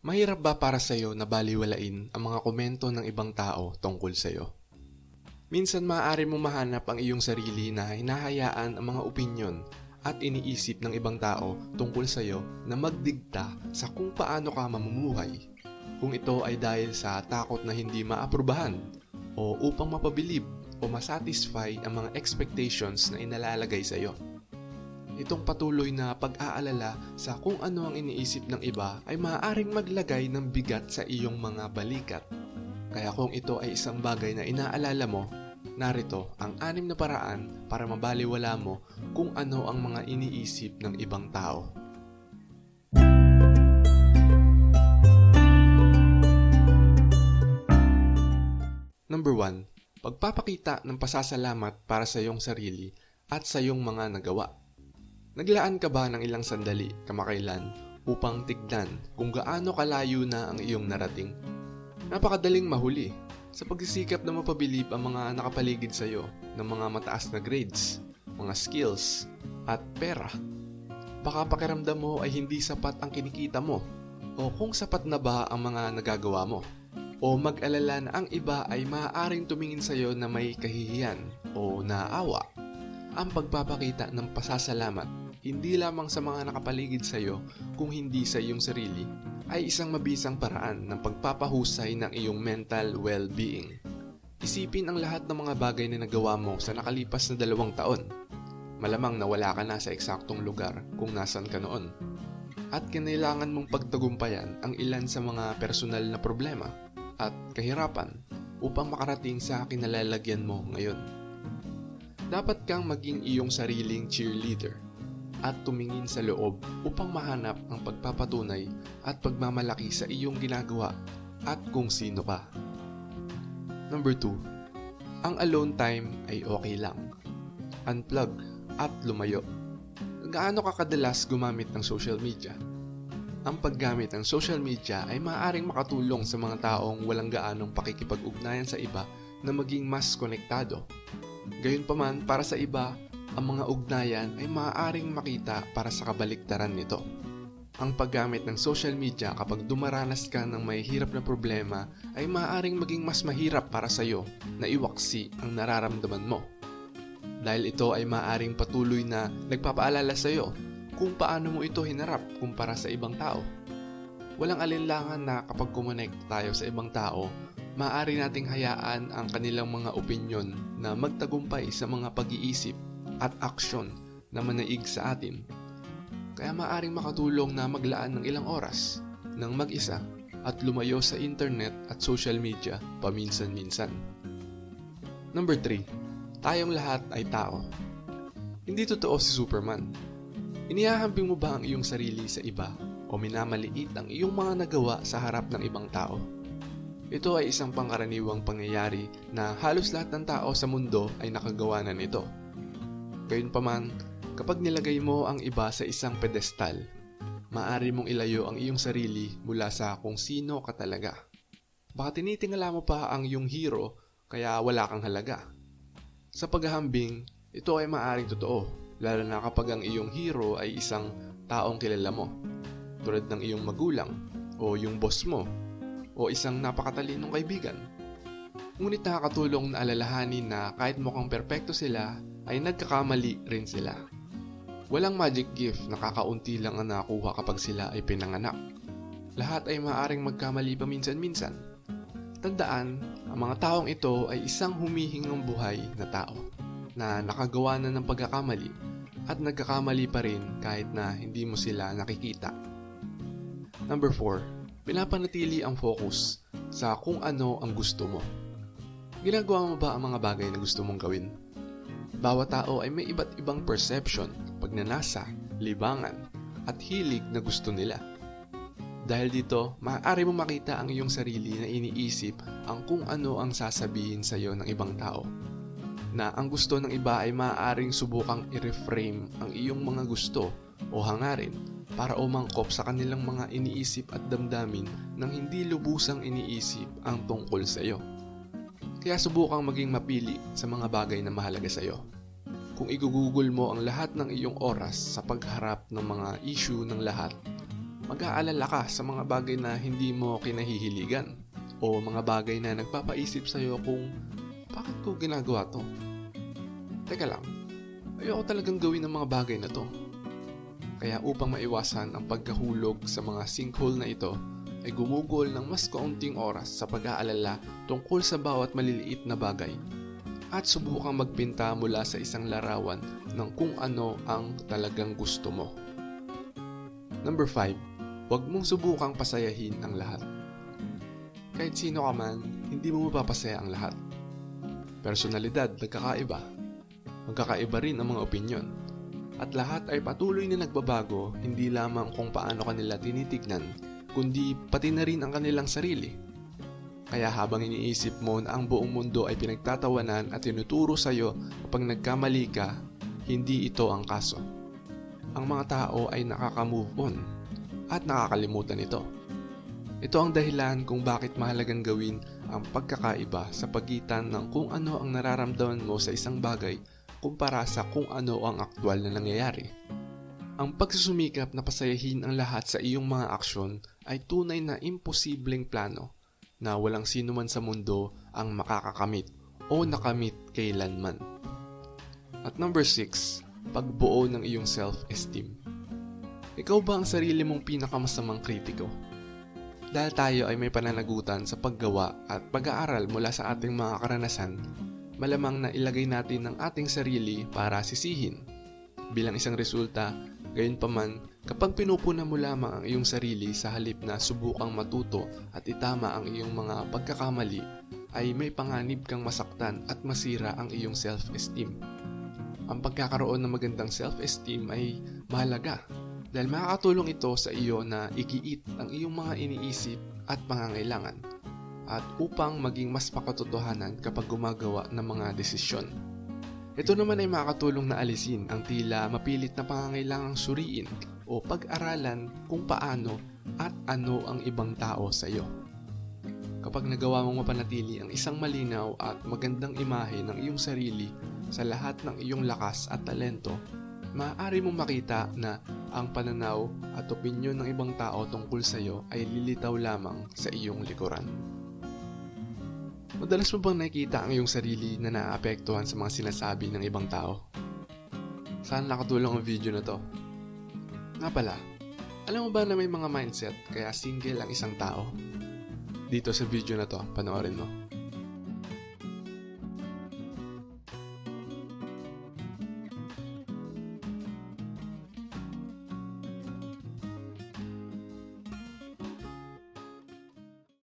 Mahirap ba para sa'yo na baliwalain ang mga komento ng ibang tao tungkol sa'yo? Minsan maaari mo mahanap ang iyong sarili na hinahayaan ang mga opinyon at iniisip ng ibang tao tungkol sa'yo na magdigta sa kung paano ka mamumuhay. Kung ito ay dahil sa takot na hindi maaprubahan o upang mapabilib o masatisfy ang mga expectations na inalalagay sa'yo. Itong patuloy na pag-aalala sa kung ano ang iniisip ng iba ay maaaring maglagay ng bigat sa iyong mga balikat. Kaya kung ito ay isang bagay na inaalala mo, narito ang anim na paraan para mabaliwala mo kung ano ang mga iniisip ng ibang tao. Number 1. Pagpapakita ng pasasalamat para sa iyong sarili at sa iyong mga nagawa. Naglaan ka ba ng ilang sandali kamakailan upang tignan kung gaano kalayo na ang iyong narating? Napakadaling mahuli sa pagsisikap na mapabilib ang mga nakapaligid sa iyo ng mga mataas na grades, mga skills, at pera. Baka pakiramdam mo ay hindi sapat ang kinikita mo o kung sapat na ba ang mga nagagawa mo. O mag-alala na ang iba ay maaaring tumingin sa iyo na may kahihiyan o naawa ang pagpapakita ng pasasalamat hindi lamang sa mga nakapaligid sa iyo kung hindi sa iyong sarili ay isang mabisang paraan ng pagpapahusay ng iyong mental well-being. Isipin ang lahat ng mga bagay na nagawa mo sa nakalipas na dalawang taon. Malamang na wala ka na sa eksaktong lugar kung nasan ka noon. At kinailangan mong pagtagumpayan ang ilan sa mga personal na problema at kahirapan upang makarating sa kinalalagyan mo ngayon dapat kang maging iyong sariling cheerleader at tumingin sa loob upang mahanap ang pagpapatunay at pagmamalaki sa iyong ginagawa at kung sino ka. Number 2. Ang alone time ay okay lang. Unplug at lumayo. Gaano ka kadalas gumamit ng social media? Ang paggamit ng social media ay maaaring makatulong sa mga taong walang gaanong pakikipag-ugnayan sa iba na maging mas konektado Gayunpaman, para sa iba, ang mga ugnayan ay maaaring makita para sa kabaliktaran nito. Ang paggamit ng social media kapag dumaranas ka ng may hirap na problema ay maaaring maging mas mahirap para sa iyo na iwaksi ang nararamdaman mo. Dahil ito ay maaaring patuloy na nagpapaalala sa iyo kung paano mo ito hinarap kumpara sa ibang tao. Walang alinlangan na kapag kumonect tayo sa ibang tao, maaari nating hayaan ang kanilang mga opinyon na magtagumpay sa mga pag-iisip at aksyon na manaig sa atin. Kaya maaring makatulong na maglaan ng ilang oras ng mag-isa at lumayo sa internet at social media paminsan-minsan. Number 3. Tayong lahat ay tao. Hindi totoo si Superman. Inihahambing mo ba ang iyong sarili sa iba o minamaliit ang iyong mga nagawa sa harap ng ibang tao? Ito ay isang pangkaraniwang pangyayari na halos lahat ng tao sa mundo ay nakagawa na nito. Gayunpaman, kapag nilagay mo ang iba sa isang pedestal, maaari mong ilayo ang iyong sarili mula sa kung sino ka talaga. Baka tinitingala mo pa ang iyong hero kaya wala kang halaga. Sa paghahambing, ito ay maaaring totoo, lalo na kapag ang iyong hero ay isang taong kilala mo, tulad ng iyong magulang o yung boss mo o isang napakatalinong kaibigan. Ngunit nakakatulong na alalahanin na kahit mukhang perpekto sila, ay nagkakamali rin sila. Walang magic gift na kakaunti lang ang nakuha kapag sila ay pinanganak. Lahat ay maaring magkamali paminsan-minsan. Tandaan, ang mga taong ito ay isang humihingang buhay na tao na nakagawa na ng pagkakamali at nagkakamali pa rin kahit na hindi mo sila nakikita. Number 4 pinapanatili ang focus sa kung ano ang gusto mo. Ginagawa mo ba ang mga bagay na gusto mong gawin? Bawat tao ay may iba't ibang perception, pagnanasa, libangan, at hilig na gusto nila. Dahil dito, maaari mo makita ang iyong sarili na iniisip ang kung ano ang sasabihin sa iyo ng ibang tao. Na ang gusto ng iba ay maaaring subukang i-reframe ang iyong mga gusto o hangarin para umangkop sa kanilang mga iniisip at damdamin nang hindi lubusang iniisip ang tungkol sa iyo. Kaya subukang maging mapili sa mga bagay na mahalaga sa iyo. Kung igugugol mo ang lahat ng iyong oras sa pagharap ng mga issue ng lahat, mag-aalala ka sa mga bagay na hindi mo kinahihiligan o mga bagay na nagpapaisip sa'yo kung bakit ko ginagawa to. Teka lang, ayoko talagang gawin ang mga bagay na to. Kaya upang maiwasan ang pagkahulog sa mga sinkhole na ito, ay gumugol ng mas kaunting oras sa pag-aalala tungkol sa bawat maliliit na bagay at subukang magpinta mula sa isang larawan ng kung ano ang talagang gusto mo. Number 5. Huwag mong subukang pasayahin ang lahat. Kahit sino ka man, hindi mo mapapasaya ang lahat. Personalidad, nagkakaiba. Magkakaiba rin ang mga opinyon. At lahat ay patuloy na nagbabago, hindi lamang kung paano kanila tinitignan, kundi pati na rin ang kanilang sarili. Kaya habang iniisip mo na ang buong mundo ay pinagtatawanan at tinuturo sa iyo kapag nagkamali ka, hindi ito ang kaso. Ang mga tao ay nakaka-move on at nakakalimutan ito. Ito ang dahilan kung bakit mahalagang gawin ang pagkakaiba sa pagitan ng kung ano ang nararamdaman mo sa isang bagay kumpara sa kung ano ang aktwal na nangyayari. Ang pagsusumikap na pasayahin ang lahat sa iyong mga aksyon ay tunay na imposibleng plano na walang sino man sa mundo ang makakakamit o nakamit kailanman. At number 6, pagbuo ng iyong self-esteem. Ikaw ba ang sarili mong pinakamasamang kritiko? Dahil tayo ay may pananagutan sa paggawa at pag-aaral mula sa ating mga karanasan, malamang na ilagay natin ang ating sarili para sisihin. Bilang isang resulta, gayon pa man, kapag pinupuna mo lamang ang iyong sarili sa halip na subukang matuto at itama ang iyong mga pagkakamali, ay may panganib kang masaktan at masira ang iyong self-esteem. Ang pagkakaroon ng magandang self-esteem ay mahalaga dahil makakatulong ito sa iyo na igiit ang iyong mga iniisip at pangangailangan at upang maging mas pakatotohanan kapag gumagawa ng mga desisyon. Ito naman ay makakatulong na alisin ang tila mapilit na pangangailangang suriin o pag-aralan kung paano at ano ang ibang tao sa iyo. Kapag nagawa mong mapanatili ang isang malinaw at magandang imahe ng iyong sarili sa lahat ng iyong lakas at talento, maaari mong makita na ang pananaw at opinyon ng ibang tao tungkol sa iyo ay lilitaw lamang sa iyong likuran. Madalas mo bang nakikita ang iyong sarili na naapektuhan sa mga sinasabi ng ibang tao? Saan nakatulong ang video na to? Nga pala, alam mo ba na may mga mindset kaya single ang isang tao? Dito sa video na to, panoorin mo.